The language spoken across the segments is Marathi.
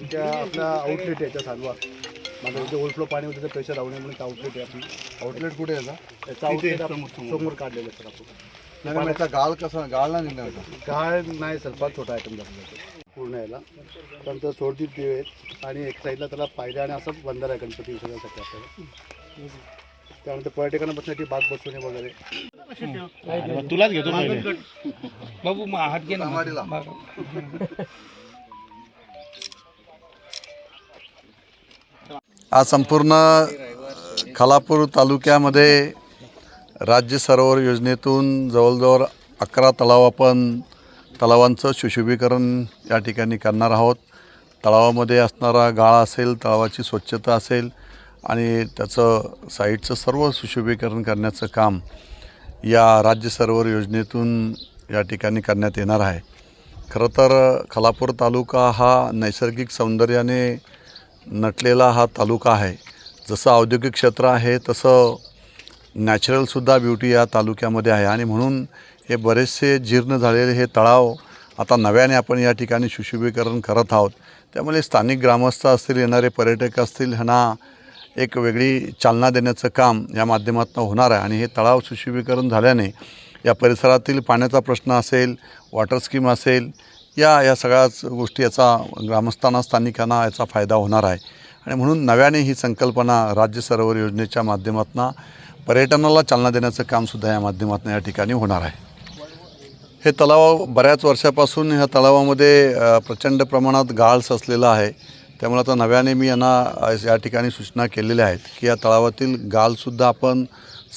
आणि त्या आपल्या आउटलेट आहे त्या सालवा माझं जे ओव्हरफ्लो पाणी होतं ते प्रेशर राहू नये म्हणून ते आउटलेट आहे आपली. आउटलेट कुठे आहे याचा? त्याचा आउटलेट आपण समोर काढलेलं आहे सर आपण. नाही, नाही, याचा गाळ कसा गाळ नाही निघणार का? काय नाही सर फार छोटा आयटम झालेला पूर्ण याला. त्यानंतर सोडती देव आहेत. आणि एक साईडला त्याला पायऱ्या आणि असं बंदर आहे गणपती विसर्जनासाठी आपल्याला. त्यानंतर पर्यटकांना बसण्यासाठी बाग बसवणे वगैरे. तुलाच घेतो बाबू मग हात घे ना. आज संपूर्ण खालापूर तालुक्यामध्ये राज्य सरोवर योजनेतून जवळजवळ अकरा तलाव आपण तलावांचं सुशोभीकरण या ठिकाणी करणार आहोत. तलावामध्ये असणारा गाळा असेल तलावाची स्वच्छता असेल आणि त्याचं साईडचं सर्व सुशोभीकरण करण्याचं काम या राज्य सरोवर योजनेतून या ठिकाणी करण्यात येणार आहे. खरं तर खालापूर तालुका हा नैसर्गिक सौंदर्याने नटलेला हा तालुका आहे. जसं औद्योगिक क्षेत्र आहे तसं नॅचरलसुद्धा ब्युटी या तालुक्यामध्ये आहे. आणि म्हणून हे बरेचसे जीर्ण झालेले हे तळाव आता नव्याने आपण या ठिकाणी सुशोभीकरण करत आहोत. त्यामुळे स्थानिक ग्रामस्थ असतील येणारे पर्यटक असतील ह्यांना एक वेगळी चालना देण्याचं काम या माध्यमातून होणार आहे. आणि हे तळाव सुशोभीकरण झाल्याने या परिसरातील पाण्याचा प्रश्न असेल वॉटर स्कीम असेल या या सगळ्याच गोष्टी याचा ग्रामस्थांना स्थानिकांना याचा फायदा होणार आहे. आणि म्हणून नव्याने ही संकल्पना राज्य सरोवर योजनेच्या माध्यमातून पर्यटनाला चालना देण्याचं कामसुद्धा या माध्यमातून या ठिकाणी होणार आहे. हे तलाव बऱ्याच वर्षापासून ह्या तलावामध्ये प्रचंड प्रमाणात गाळ सचलेला आहे. त्यामुळे आता नव्याने मी यांना या ठिकाणी सूचना केलेल्या आहेत की या तलावातील गाळसुद्धा आपण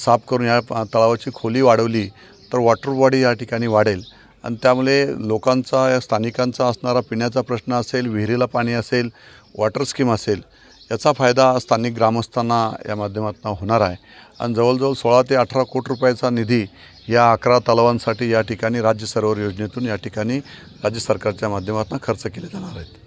साफ करून या तलावाची खोली वाढवली तर वॉटर बॉडी या ठिकाणी वाढेल. आणि त्यामुळे लोकांचा या स्थानिकांचा असणारा पिण्याचा प्रश्न असेल विहिरीला पाणी असेल वॉटर स्कीम असेल याचा फायदा स्थानिक ग्रामस्थांना या माध्यमातून होणार आहे. आणि जवळजवळ सोळा ते अठरा कोटी रुपयाचा निधी या अकरा तलावांसाठी या ठिकाणी राज्य सरोवर योजनेतून या ठिकाणी राज्य सरकारच्या माध्यमातून खर्च केले जाणार आहेत.